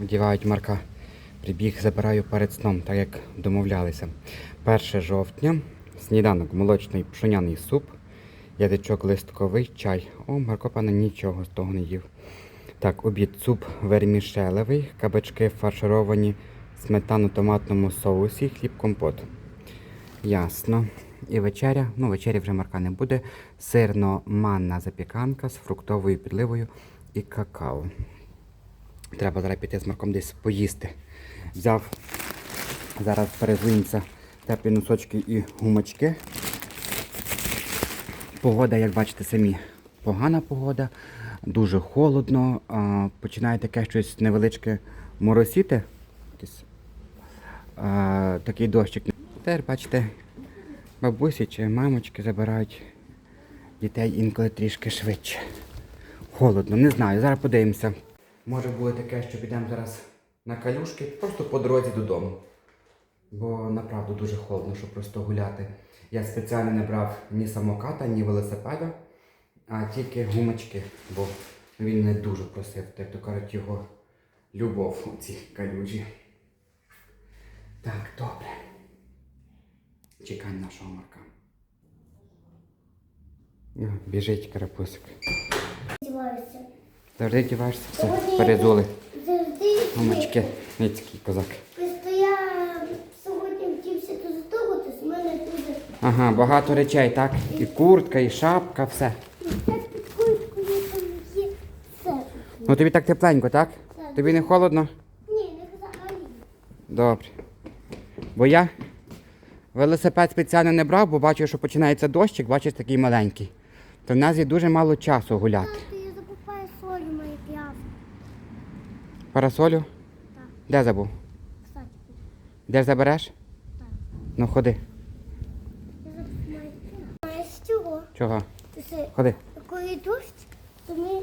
вдівають Марка. Прибіг, забираю перед сном, так як домовлялися. 1 жовтня, сніданок, молочний пшоняний суп, ядичок листковий, чай. О, Марко, пане, нічого з того не їв. Так, обід суп вермішелевий, кабачки фаршировані в сметано-томатному соусі, хліб компот. Ясно. І вечеря, ну вечері вже марка не буде. Сирно-манна запіканка з фруктовою підливою і какао. Треба зараз піти з Марком десь поїсти. Взяв зараз перезуємося теплі носочки і гумачки. Погода, як бачите самі, погана погода, дуже холодно, починає таке щось невеличке моросіти. Такий дощик. Тепер, бачите, бабусі чи мамочки забирають дітей інколи трішки швидше. Холодно, не знаю, зараз подивимося. Може бути таке, що підемо зараз на калюшки, просто по дорозі додому. Бо направду дуже холодно, щоб просто гуляти. Я спеціально не брав ні самоката, ні велосипеда, а тільки гумочки, бо він не дуже просив, так то кажуть, його любов у цій калюжі. Так, добре. Чекай нашого Марка. Біжить карапусик. Завжди діваєшся, все, перезули. Завжди Гумочки, ницький козак. Просто я сьогодні вчився тут того, то з мене дуже Ага, багато речей, так? І куртка, і шапка, є все. Ну тобі так тепленько, так? Так. Тобі не холодно? Ні, не взагалі. Добре. Бо я велосипед спеціально не брав, бо бачу, що починається дощик, бачиш, такий маленький. То в нас є дуже мало часу гуляти. Тато, я закупаю солі мої п'яв. Парасолю? Так. Де забув? Кстати, Де ж забереш? так. Ну ходи. Я. Знаєш чого? Чого? Це, Ходи. коли дощ, то ми...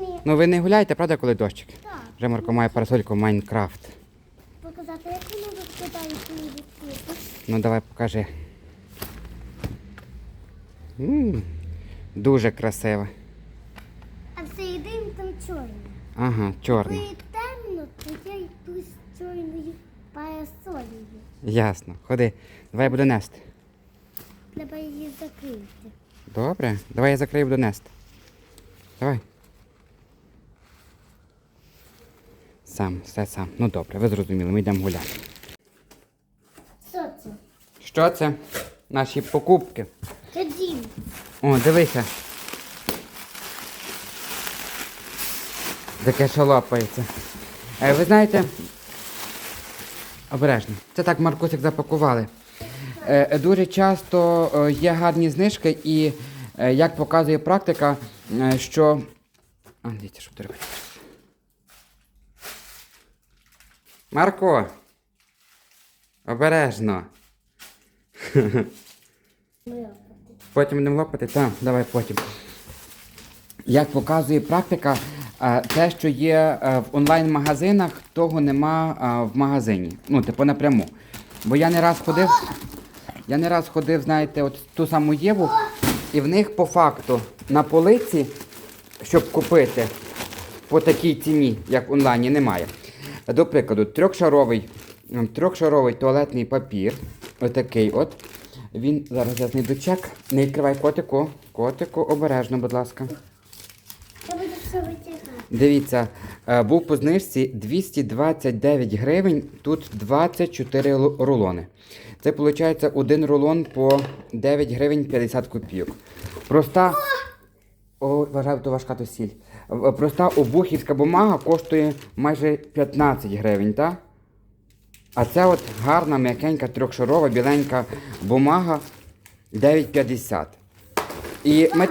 Ні. Ну ви не гуляєте, правда, коли дощик? Так. Вже Марко має парасольку Майнкрафт. Показати, як виглядає свої дітки. Ну давай покажи. м дуже красиво. А всередині там чорне. Ага, чорно. Коли темно, то я йду з чорною парасолею. Ясно. Ходи. Давай я буду нести. Треба її закрити. Добре. Давай я закрию буду нести. Давай. Сам, все сам. Ну добре, ви зрозуміли, ми йдемо гуляти. Що це? Що це? Наші покупки. Це дім. О, дивися. Таке що лопається. Е, ви знаєте. Обережно. Це так Маркусик запакували. Е, дуже часто е, є гарні знижки і, як показує практика, що. А, дивіться, що робити. Марко! Обережно. Потім будемо лопати? Так, давай потім. Як показує практика, те, що є е, в онлайн-магазинах, того нема е, в магазині. Ну, типу напряму. Бо я не раз ходив, я не раз ходив, знаєте, от ту саму Єву, і в них по факту на полиці, щоб купити по такій ціні, як в онлайні, немає. До прикладу, трьохшаровий, трьохшаровий туалетний папір. Отакий от. Він зараз я знайду чек. Не відкривай котику. Котику, обережно, будь ласка. Я буду все витягати. Дивіться, е, був по знижці 229 гривень, тут 24 рулони. Це виходить один рулон по 9 гривень 50 копійок. Проста. О, вважаю, то важка то сіль. Проста обухівська бумага коштує майже 15 гривень, так? А це от гарна, м'якенька, трьохшарова, біленька бумага 9,50. І ми,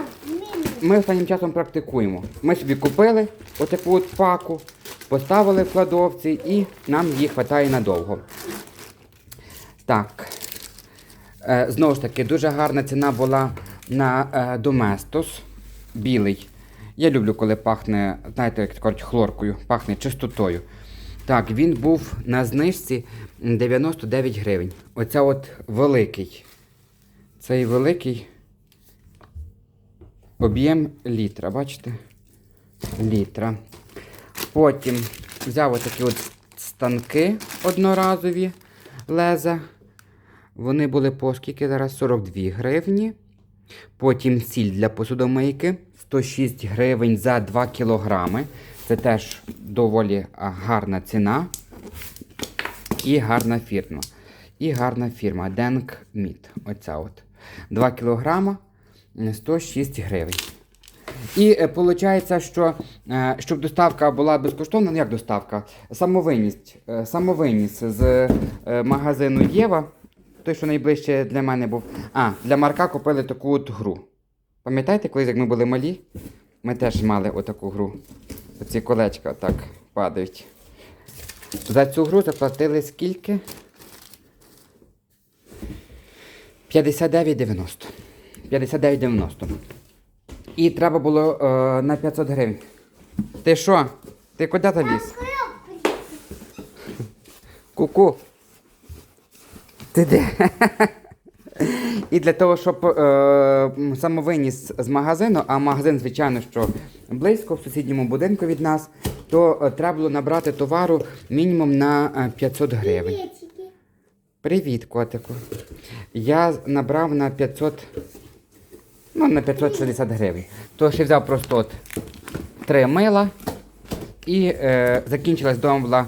ми останнім часом практикуємо. Ми собі купили отаку от паку, поставили в кладовці і нам її вистачає надовго. Так. Е, знову ж таки, дуже гарна ціна була на е, Доместос білий. Я люблю, коли пахне, знаєте, як кажуть, хлоркою, пахне чистотою. Так, він був на знижці 99 гривень. Оце от великий. Цей великий об'єм літра, бачите? Літра. Потім взяв отакі от станки одноразові леза. Вони були по скільки зараз 42 гривні. Потім сіль для посудомийки 106 гривень за 2 кілограми. Це теж доволі гарна ціна. І гарна фірма. І гарна фірма Denk Meat. Оця от. 2 кілограма 106 гривень. І виходить, що е, щоб доставка була безкоштовна, ну як доставка? Самовиність. е, Самовиніс з е, магазину Єва. Той, що найближче для мене був. А, для Марка купили таку от гру. Пам'ятаєте, колись, як ми були малі? Ми теж мали отаку гру. Оці колечка так падають. За цю гру заплатили скільки? 59,90. 59,90. І треба було е, на 500 гривень. Ти що? Ти куди ти ліз? Ку-ку. Ти де? І для того, щоб е, самовиніс з магазину, а магазин, звичайно, що близько в сусідньому будинку від нас, то е, треба було набрати товару мінімум на е, 500 гривень. Привіт, котику. Я набрав на 500. Ну, на 560 гривень. Тож я взяв просто от три мила і е, закінчилась вдома була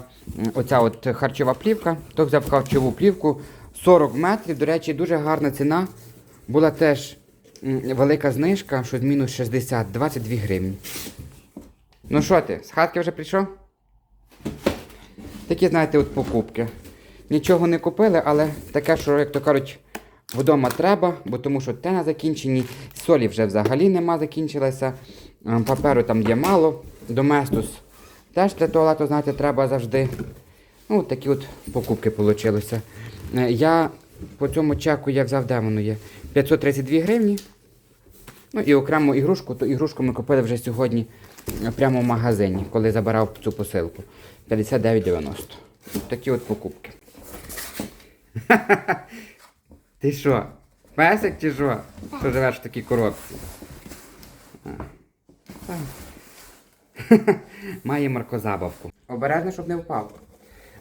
оця от харчова плівка. То взяв харчову плівку 40 метрів. До речі, дуже гарна ціна. Була теж велика знижка, що мінус 60, 22 гривні. Ну що ти, з хатки вже прийшов? Такі, знаєте, от покупки. Нічого не купили, але таке, що, як то кажуть, вдома треба, бо тому що те на закінченні, солі вже взагалі нема, закінчилася, е, паперу там є мало, доместос теж для туалету, знаєте, треба завжди. Ну, такі от покупки вийшли. Я по цьому чеку я взяв, де воно є? 532 гривні. Ну і окрему ігрушку, то ігрушку ми купили вже сьогодні е, прямо в магазині, коли забирав цю посилку. 59,90. Такі от покупки. Ти що? Песик чи що? Що живеш в такій коробці? Має Марко забавку. Обережно, щоб не впав.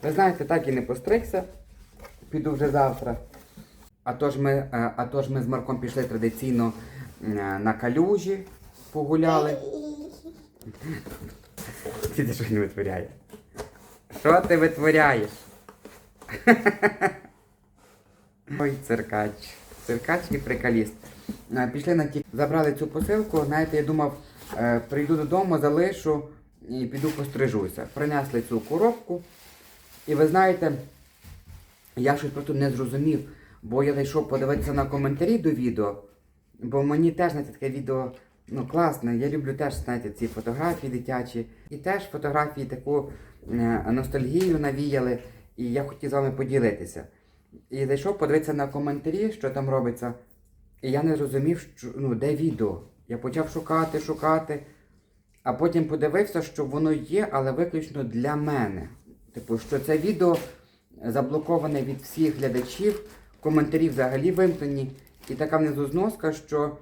Ви знаєте, так і не постригся. Піду вже завтра. А то ж ми, е, а то ж ми з Марком пішли традиційно е, на калюжі, погуляли. Ти ти що не витворяє? Що ти витворяєш? Ой, циркач. Циркач і приколіст. Е, Пішли на ті. Забрали цю посилку. Знаєте, я думав, е, прийду додому, залишу і піду пострижуся. Принесли цю коробку. І ви знаєте, я щось просто не зрозумів, бо я зайшов подивитися на коментарі до відео. Бо мені теж знаєте, таке відео ну, класне. Я люблю теж знаєте, ці фотографії дитячі. І теж фотографії таку е, ностальгію навіяли. І я хотів з вами поділитися. І зайшов подивитися на коментарі, що там робиться. І я не зрозумів, що, ну, де відео. Я почав шукати, шукати. А потім подивився, що воно є, але виключно для мене. Типу, що це відео заблоковане від всіх глядачів, коментарі взагалі вимкнені. І така внизу зноска, що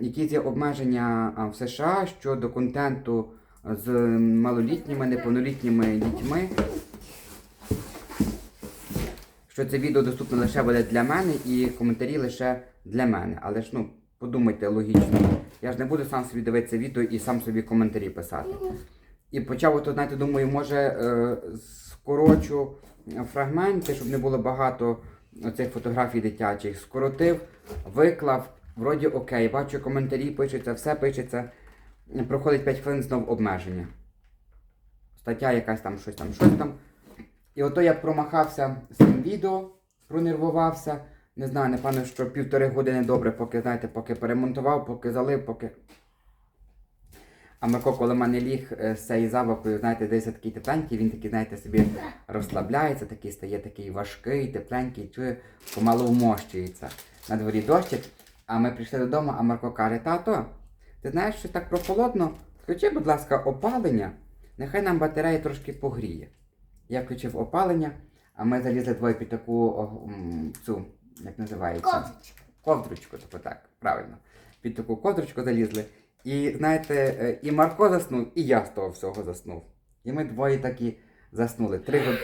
якісь є обмеження в США щодо контенту з малолітніми, неповнолітніми дітьми. Що це відео доступне лише буде для мене і коментарі лише для мене. Але ж ну, подумайте логічно. Я ж не буду сам собі дивитися відео і сам собі коментарі писати. І почав, от, знаєте, думаю, може е, скорочу фрагменти, щоб не було багато цих фотографій дитячих. Скоротив, виклав, вроді окей, бачу коментарі, пишеться, все пишеться. Проходить 5 хвилин знов обмеження. Стаття якась там, щось там, щось там. І ото я промахався з цим відео, пронервувався. Не знаю, напевно, що півтори години добре, поки, знаєте, поки перемонтував, поки залив, поки. А Марко, коли в мене ліг е, з цією забавкою, знаєте, десь такий тепленький, він такий, знаєте, собі розслабляється, такий стає такий важкий, тепленький, чує, помалу вмощується. На дворі дощик, а ми прийшли додому, а Марко каже, тато, ти знаєш, що так прохолодно? Включи, будь ласка, опалення, нехай нам батарея трошки погріє. Я включив опалення, а ми залізли двоє під таку цю, як називається? Ковдрочку. Ковдручку, тобто так, правильно. Під таку ковдручку залізли. І знаєте, е, і Марко заснув, і я з того всього заснув. І ми двоє такі заснули. Три, год...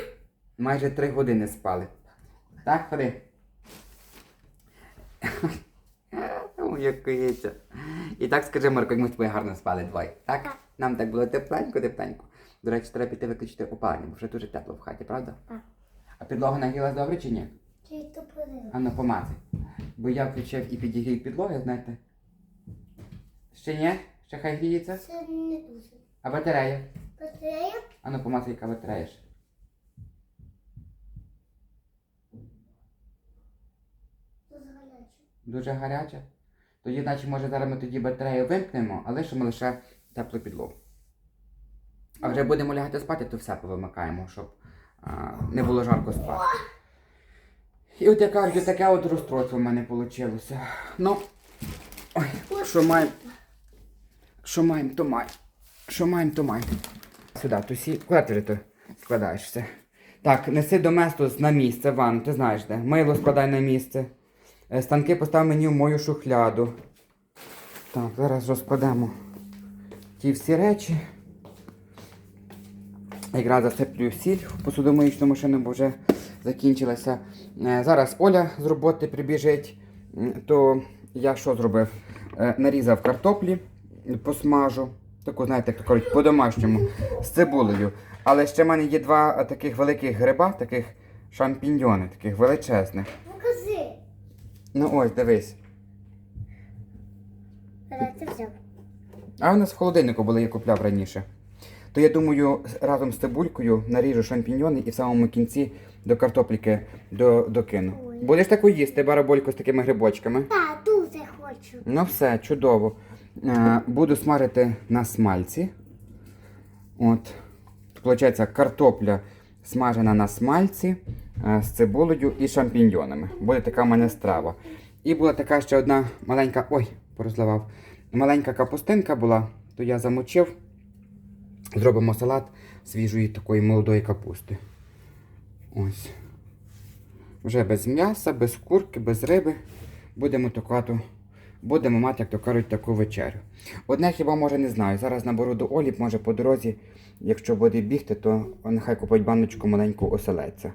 Майже три години спали. Так. Моя киця. І так скажи, Марко, як ми з тобою гарно спали двоє. Так. Нам так було тепленько, тепленько. До речі, треба піти виключити опалення, бо вже дуже тепло в хаті, правда? Так. А підлога нагрілась добре чи ні? Чи то подивилася? А ну помацай. Бо я включив і підігрів підлоги, знаєте. Ще ні? Ще хай гріється? Це не дуже. А батарея? Батарея? А ну помацай, яка батарея ще. Дуже гаряча. Дуже гаряча. Тоді, наче, може, зараз ми тоді батарею вимкнемо, а лишимо лише теплу підлогу. А вже будемо лягати спати, то все повимикаємо, щоб а, не було жарко спати. І от я кажу, таке от розстройство в мене вийшло. Ну, ой, що маємо, що маємо, то маємо. Що маємо, то маємо. Сюди, тусі. Куди ти вже то складаєш все? Так, неси доместос на місце, ванну, ти знаєш де. Мило складай на місце. Е, Станки постав мені в мою шухляду. Так, зараз розкладемо ті всі речі. Якраз засиплю сіль в посудомиючну машину, бо вже закінчилася. Е, Зараз Оля з роботи прибіжить. То я що зробив? Е, Нарізав картоплі, посмажу. Таку, знаєте, як кажуть, по-домашньому, з цибулею. Але ще в мене є два таких великих гриба, таких шампіньйони, таких величезних. Покажи. Ну ось, дивись. Ти взяв? А у нас в холодильнику були, я купляв раніше. То я думаю, разом з цибулькою наріжу шампіньйони і в самому кінці до картопліки до, докину. Будеш таку їсти, барабольку з такими грибочками? Так, дуже хочу. Ну все, чудово. Е, буду смажити на смальці. От. Получається, картопля смажена на смальці е, з цибулею і шампіньйонами. Буде така в мене страва. І була така ще одна маленька. Ой, порозливав. Маленька капустинка була, то я замочив. Зробимо салат свіжої такої молодої капусти. Ось. Вже без м'яса, без курки, без риби. Будемо таку, будемо мати, як то кажуть, таку вечерю. Одне хіба може не знаю. Зараз наберу до Олі, може по дорозі, якщо буде бігти, то нехай купить баночку маленьку оселедця.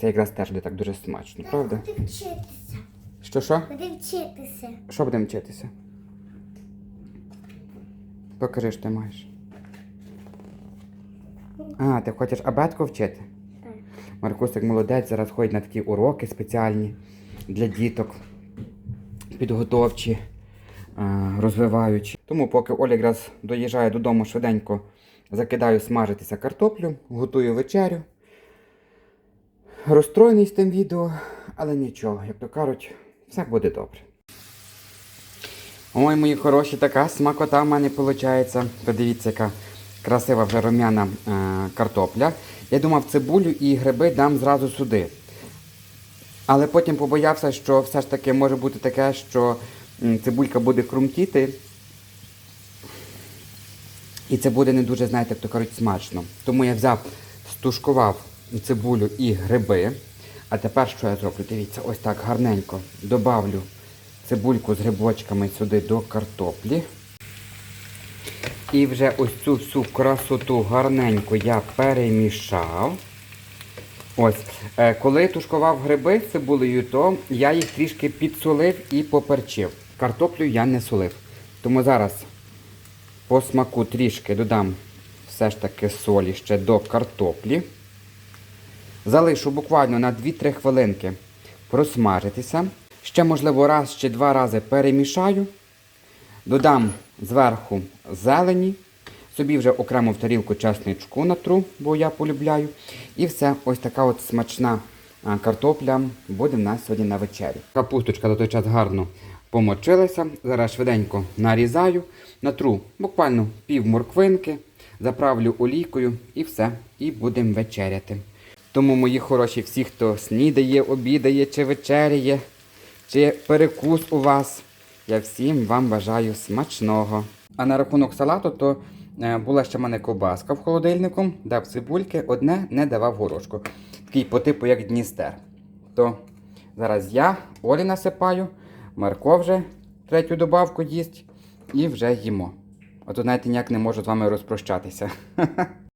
Це якраз теж буде так дуже смачно, правда? Буде вчитися. Що що? Буде вчитися. Що будемо вчитися? Покажи, що ти маєш. А, ти хочеш абетку вчити? Так. Маркусик молодець, зараз ходить на такі уроки спеціальні для діток, підготовчі, розвиваючі. Тому, поки Оля якраз доїжджає додому швиденько, закидаю смажитися картоплю, готую вечерю. Розстроєний з тим відео, але нічого, як то кажуть, все буде добре. Ой, мої хороші, така смакота в мене виходить. Подивіться, яка красива вже рум'яна е, картопля. Я думав, цибулю і гриби дам зразу сюди. Але потім побоявся, що все ж таки може бути таке, що цибулька буде хрумтіти. І це буде не дуже, знаєте, то кажуть, смачно. Тому я взяв, стушкував цибулю і гриби. А тепер що я зроблю? Дивіться, ось так гарненько добавлю цибульку з грибочками сюди до картоплі. І вже ось цю всю красоту гарненько я перемішав. Ось, е, коли тушкував гриби з цибулею, то я їх трішки підсолив і поперчив. Картоплю я не солив. Тому зараз по смаку трішки додам все ж таки солі ще до картоплі. Залишу буквально на 2-3 хвилинки просмажитися. Ще, можливо, раз чи два рази перемішаю. Додам зверху зелені. Собі вже окремо в тарілку чесничку натру, бо я полюбляю. І все, ось така от смачна картопля буде в нас сьогодні на вечері. Капусточка до той час гарно помочилася. Зараз швиденько нарізаю, натру буквально пів морквинки, заправлю олійкою і все. І будемо вечеряти. Тому, мої хороші, всі, хто снідає, обідає чи вечеряє, чи перекус у вас. Я всім вам бажаю смачного. А на рахунок салату, то е, була ще в мене ковбаска в холодильнику, дав цибульки, одне не давав горошку. Такий по типу, як Дністер. То зараз я Олі насипаю, Марко вже третю добавку їсть і вже їмо. Ото навіть ніяк не можу з вами розпрощатися.